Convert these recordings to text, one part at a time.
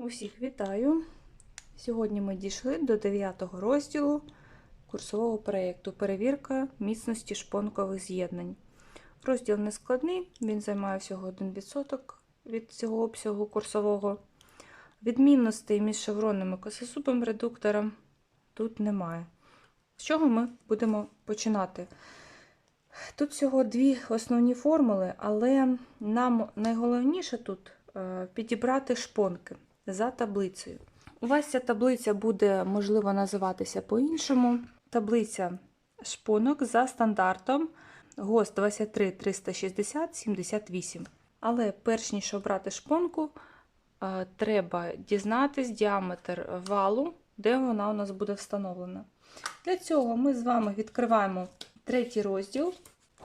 Усіх вітаю! Сьогодні ми дійшли до 9 розділу курсового проєкту Перевірка міцності шпонкових з'єднань. Розділ не складний, він займає всього 1% від цього обсягу курсового. Відмінностей між шевронним і кососупим редуктором тут немає. З чого ми будемо починати? Тут всього дві основні формули, але нам найголовніше тут е, підібрати шпонки за таблицею. У вас ця таблиця буде, можливо, називатися по-іншому. Таблиця шпонок за стандартом ГОСТ 23 360 78. Але перш ніж обрати шпонку, е, треба дізнатись діаметр валу, де вона у нас буде встановлена. Для цього ми з вами відкриваємо третій розділ.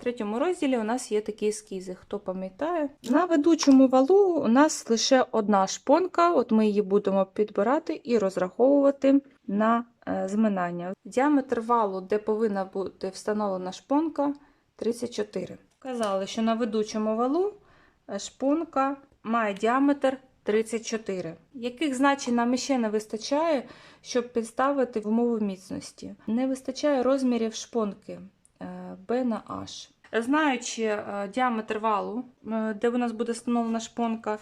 В третьому розділі у нас є такі ескізи, хто пам'ятає. На ведучому валу у нас лише одна шпонка, от ми її будемо підбирати і розраховувати на е, зминання. Діаметр валу, де повинна бути встановлена шпонка, 34. Казали, що на ведучому валу е, шпонка має діаметр 34. Яких значень нам ще не вистачає, щоб підставити в умову міцності? Не вистачає розмірів шпонки. B на H. Знаючи е, діаметр валу, е, де у нас буде встановлена шпонка,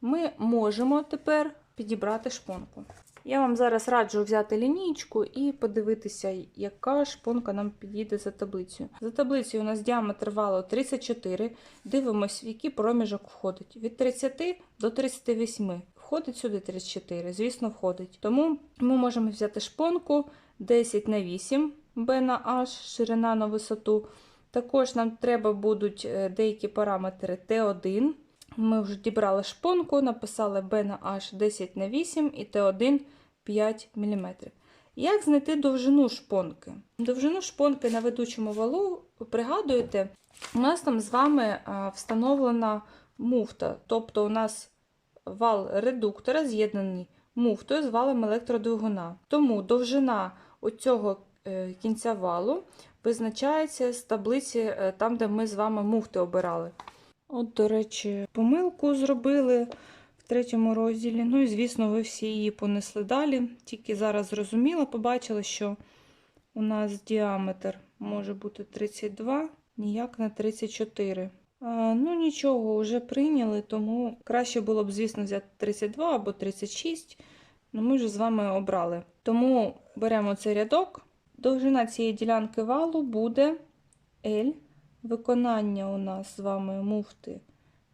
ми можемо тепер підібрати шпонку. Я вам зараз раджу взяти лінійку і подивитися, яка шпонка нам підійде за таблицею. За таблицею у нас діаметр валу 34. Дивимось, в який проміжок входить. Від 30 до 38. Входить сюди 34, звісно, входить. Тому ми можемо взяти шпонку 10 на 8 B на H, ширина на висоту. Також нам треба будуть е, деякі параметри Т1. Ми вже дібрали шпонку, написали B на H 10 на 8 і Т1 5 мм. Як знайти довжину шпонки? Довжину шпонки на ведучому валу, пригадуєте, у нас там з вами встановлена муфта. Тобто у нас вал редуктора з'єднаний муфтою з валом електродвигуна. Тому довжина оцього е, кінця валу визначається з таблиці, е, там, де ми з вами муфти обирали. От, до речі, помилку зробили в третьому розділі. Ну і, звісно, ви всі її понесли далі. Тільки зараз зрозуміло, побачили, що у нас діаметр може бути 32, ніяк не 34. А, ну, нічого, вже прийняли, тому краще було б, звісно, взяти 32 або 36. Ну, ми вже з вами обрали. Тому беремо цей рядок. Довжина цієї ділянки валу буде L. Виконання у нас з вами муфти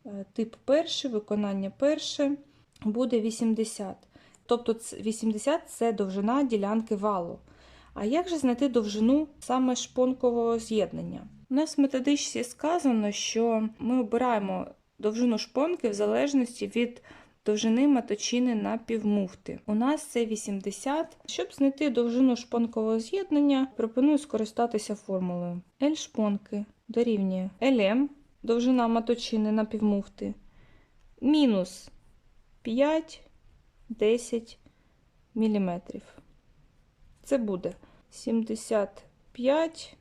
е, тип перший, виконання перше буде 80. Тобто 80 це довжина ділянки валу. А як же знайти довжину саме шпонкового з'єднання? У нас в методичці сказано, що ми обираємо довжину шпонки в залежності від довжини маточини на півмуфти. У нас це 80. Щоб знайти довжину шпонкового з'єднання, пропоную скористатися формулою. L шпонки дорівнює LM, довжина маточини на півмуфти, мінус 5-10 мм. Це буде 75,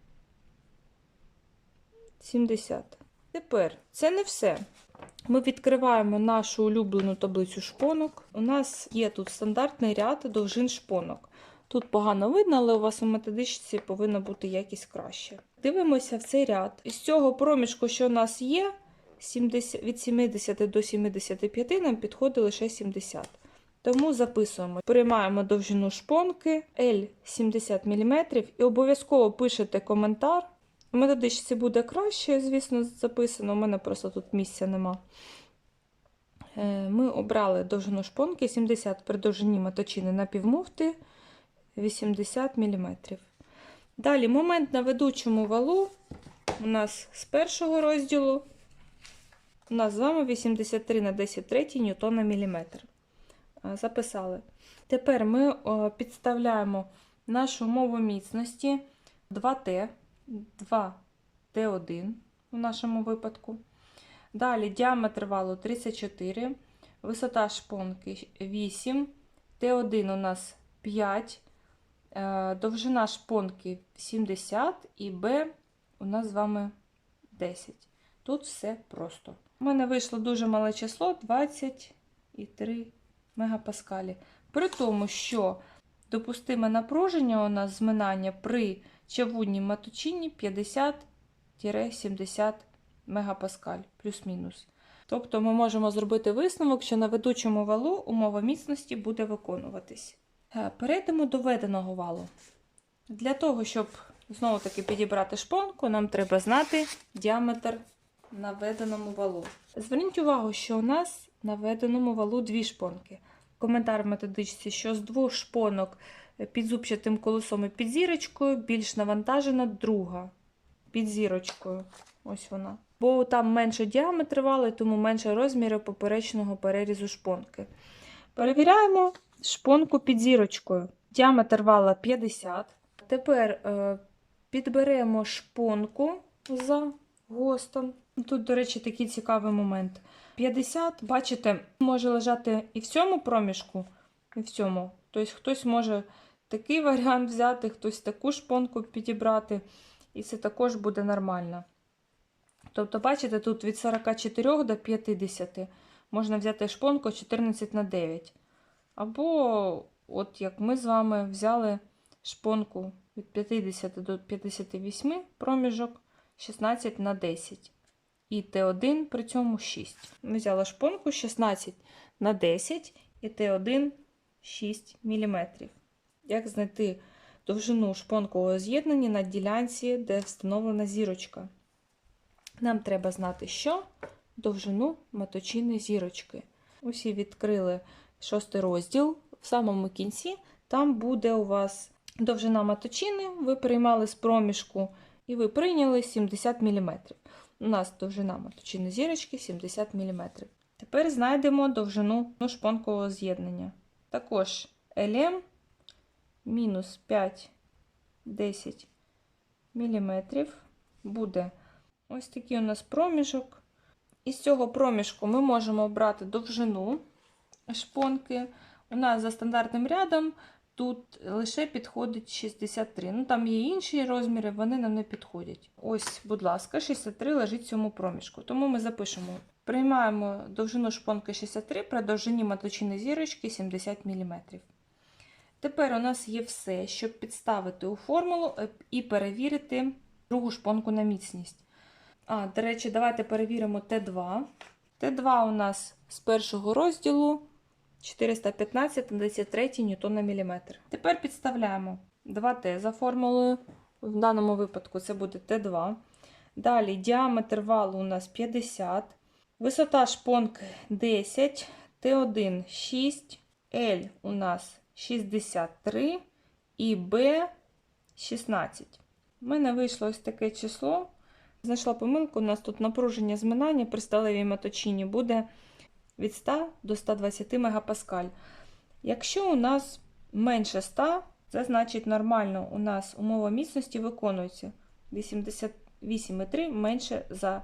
70. Тепер це не все. Ми відкриваємо нашу улюблену таблицю шпонок. У нас є тут стандартний ряд довжин шпонок. Тут погано видно, але у вас у методичці повинна бути якість краще. Дивимося в цей ряд. Із цього проміжку, що у нас є, 70, від 70 до 75 нам підходить лише 70. Тому записуємо. Приймаємо довжину шпонки L 70 мм і обов'язково пишете коментар. У методичці буде краще, звісно, записано, у мене просто тут місця нема. Е, Ми обрали довжину шпонки 70 при довжині маточини на півмуфти 80 мм. Далі момент на ведучому валу у нас з першого розділу. У нас з вами 83 на 10 третій ньютона міліметр. Е, Записали. Тепер ми підставляємо нашу умову міцності 2Т. 2Т1 у нашому випадку. Далі діаметр валу 34, висота шпонки 8, Т1 у нас 5, е, довжина шпонки 70 і Б у нас з вами 10. Тут все просто. У мене вийшло дуже мале число 23 мегапаскалі. При тому, що допустиме напруження у нас зминання при чавунній маточині 50-70 мегапаскаль, плюс-мінус. Тобто ми можемо зробити висновок, що на ведучому валу умова міцності буде виконуватись. Е, Перейдемо до веденого валу. Для того, щоб знову таки підібрати шпонку, нам треба знати діаметр на веденому валу. Зверніть увагу, що у нас на веденому валу дві шпонки. Коментар в методичці, що з двох шпонок під зубчатим колесом і під зірочкою більш навантажена друга під зірочкою. Ось вона. Бо там менше діаметр вали, тому менше розміру поперечного перерізу шпонки. Перевіряємо шпонку під зірочкою. Діаметр вала 50. Тепер е, підберемо шпонку за гостом. Тут, до речі, такий цікавий момент. 50, бачите, може лежати і в цьому проміжку, і в цьому. Тобто хтось може такий варіант взяти, хтось таку шпонку підібрати, і це також буде нормально. Тобто, бачите, тут від 44 до 50 можна взяти шпонку 14 на 9. Або, от як ми з вами взяли шпонку від 50 до 58 проміжок 16 на 10. І Т1 при цьому 6. Ми взяли шпонку 16 на 10 і Т1 6 мм. Як знайти довжину шпонкового з'єднання на ділянці, де встановлена зірочка? Нам треба знати, що довжину маточини зірочки. Усі відкрили шостий розділ. В самому кінці там буде у вас довжина маточини. Ви приймали з проміжку і ви прийняли 70 мм. У нас довжина маточини зірочки 70 мм. Тепер знайдемо довжину шпонкового з'єднання. Також LM мінус 5-10 мм буде ось такий у нас проміжок. Із цього проміжку ми можемо обрати довжину шпонки. У нас за стандартним рядом тут лише підходить 63. Ну, там є інші розміри, вони нам не підходять. Ось, будь ласка, 63 лежить в цьому проміжку. Тому ми запишемо. Приймаємо довжину шпонки 63 при довжині маточини зірочки 70 мм. Тепер у нас є все, щоб підставити у формулу і перевірити другу шпонку на міцність. А, до речі, давайте перевіримо Т2. Т2 у нас з першого розділу 415 на 13 ньютон на міліметр. Тепер підставляємо 2Т за формулою. В даному випадку це буде Т2. Далі діаметр валу у нас 50, висота шпонки 10, Т1 6, L у нас 63 і Б 16. У мене вийшло ось таке число. Знайшла помилку, у нас тут напруження зминання при сталевій моточині буде від 100 до 120 мегапаскаль. Якщо у нас менше 100, це значить нормально. У нас умова міцності виконується 88,3 менше за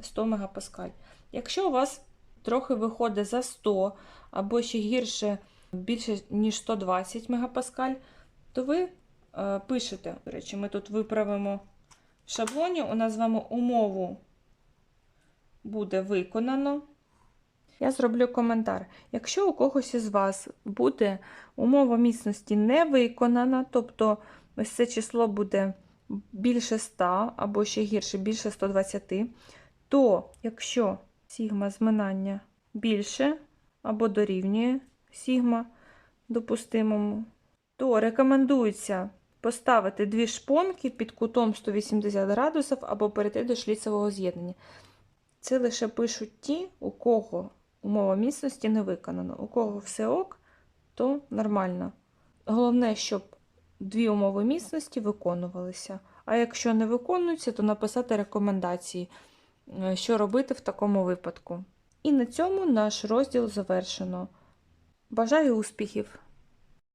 100 мегапаскаль. Якщо у вас трохи виходить за 100 або ще гірше більше ніж 120 мегапаскаль, то ви е, пишете, до речі, ми тут виправимо в шаблоні, у нас з вами умову буде виконано. Я зроблю коментар. Якщо у когось із вас буде умова міцності не виконана, тобто ось це число буде більше 100 або ще гірше, більше 120, то якщо сігма зминання більше або дорівнює сігма допустимому, то рекомендується поставити дві шпонки під кутом 180 градусів або перейти до шліцевого з'єднання. Це лише пишуть ті, у кого умова міцності не виконана. У кого все ок, то нормально. Головне, щоб дві умови міцності виконувалися. А якщо не виконуються, то написати рекомендації, е, що робити в такому випадку. І на цьому наш розділ завершено. Бажаю успіхів!